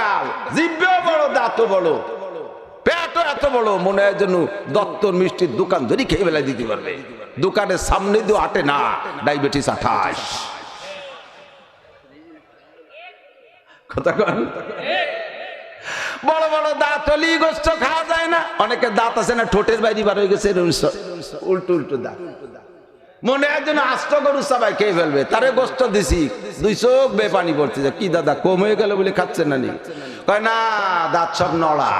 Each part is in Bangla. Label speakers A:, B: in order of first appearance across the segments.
A: গাল জিভেও বড় দাঁতও বড় পেটও এত বড়, মনে হয় যেন দত্তর মিষ্টির দোকান ধরি খেয়ে বেলায় দিতে পারবে। দোকানের সামনে দিয়ে আটে না, ডায়াবেটিস আঠাশ। বড় বড় দাঁত হলি গোস্ত খাওয়া যায় না। অনেকের দাঁত আছে না, ঠোঁটের বাইরে বার হয়ে গেছে উল্টো উল্টো দাঁত। মনে হয় যেন আস্ত গরু সবাই খেয়ে ফেলবে। তারে গোস্ত দিছি। দুই চোখ বে পানি পড়ছে। যে, কি দাদা কম হয়ে গেল বলে খাচ্ছে না নি কয় না দাঁত সব নড়া।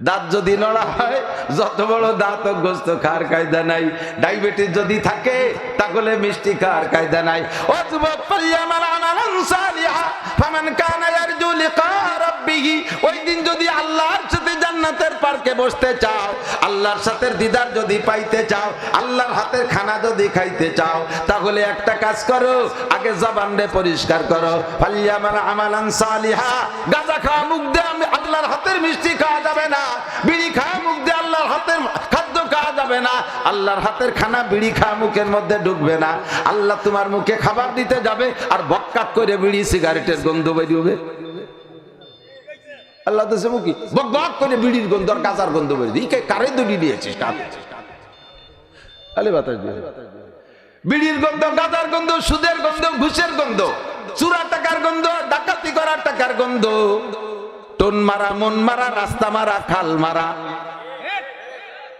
A: দাঁত যদি নড়া হয় যত বড় দাঁত গোস্ত খার কায়দা নাই। ডায়াবেটিস যদি থাকে তাহলে মিষ্টি খার কায়দা নাই। ওই দিন যদি আল্লাহর জান্নাতের পার্কে বসতে চাও, আল্লাহর সাথে দিদার যদি পাইতে চাও, আল্লাহর হাতের খানা যদি খাইতে চাও, তাহলে একটা কাজ করো, আগে জবানরে পরিষ্কার করো। ফালিয়ামাল আমালান সালিহা, গাজা খাওয়া মুখ দিয়ে আমি আল্লাহর হাতের মিষ্টি খাওয়া যাবে না, বিড়ি খাওয়া মুখ দিয়ে আল্লাহর হাতের খাদ্য খাওয়া যাবে না, আল্লাহর হাতের খানা বিড়ি খাওয়া মুখের মধ্যে ঢুকবে না। আল্লাহ তোমার মুখে খাবার দিতে যাবে, আর বক্কাত করে বিড়ি, সিগারেটের গন্ধ বেরিয়ে আল্লাহ তো মুখি। বক বক করে বিড়ির গন্ধ আর গাজার গন্ধ বেরিয়ে দিই কারে দুটি দিয়েছিস আলে বাতাস দিয়ে। বিড়ির গন্ধ, গাজার গন্ধ, সুদের গন্ধ, ঘুষের গন্ধ, চুরা টাকার গন্ধ, ডাকাতি করার টাকার গন্ধ। টন মারা, মন মারা, রাস্তা মারা, খাল মারা।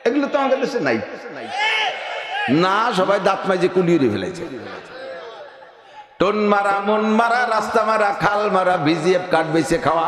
A: এগুলো তো আমাদের দেশে নাই। না, সবাই দাঁত মাইজে কুলিয়ে ফেলেছে। টন মারা, মন মারা, রাস্তা মারা, খাল মারা, বিজিএফ কার্ড বেছে খাওয়া।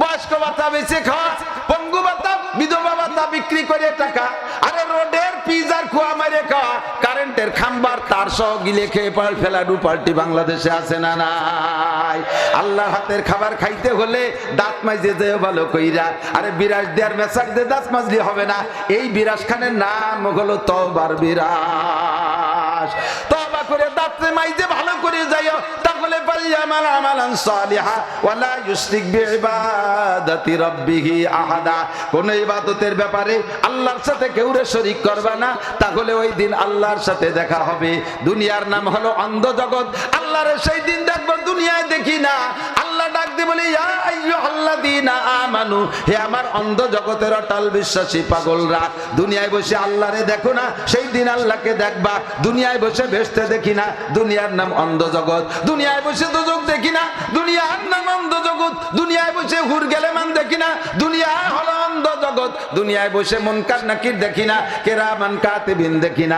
A: বয়স্ক ভাতা বেছে খাওয়া, পঙ্গু ভাতা, বিধবা ভাতা বিক্রি করে টাকা। আরে রোডের পিজার খোয়া মারে খাওয়া, কারেন্টের খাম্বার তার সহ গিলে খেয়ে পাল ফেলাডু পাল্টি বাংলাদেশে আছে না নাই? আল্লাহ হাতের খাবার খাইতে হলে দাঁত মাইজে যে ভালো কইরা। আরে বিরাজ দেয়ার মেসাক দাঁত মাজলি হবে না। এই বিরাজ খানের নাম হলো তবার বিরাজ। তবা করে দাঁতে মাইতে ভালো করে যাইও, তাহলে আল্লাহর সাথে কেউ রে শরীক করবে না ওই দিন আল্লাহর সাথে দেখা হবে। দুনিয়ার নাম হলো অন্ধ জগৎ আল্লাহর সেই দিন দুনিয়ায় দেখি না। ডাক দিয়ে আমানু। হে আমার অন্ধ জগতের অটল বিশ্বাসী পাগলরা দুনিয়ায় বসে দেখো না, সেই দিন আল্লাহকে দেখবা। দুনিয়ায় বসে ভেসতে দেখি না, দুনিয়ার নাম অন্ধ জগৎ। দুনিয়ায় বসে দোজক দেখি না, দুনিয়ার নাম অন্ধ জগৎ। দুনিয়ায় বসে হুর গেলে মান দেখি না দুনিয়া হলো অন্ধ জগৎ। দুনিয়ায় বসে মনকার নাকির দেখি না, কেরামান কাতিবিন দেখি না।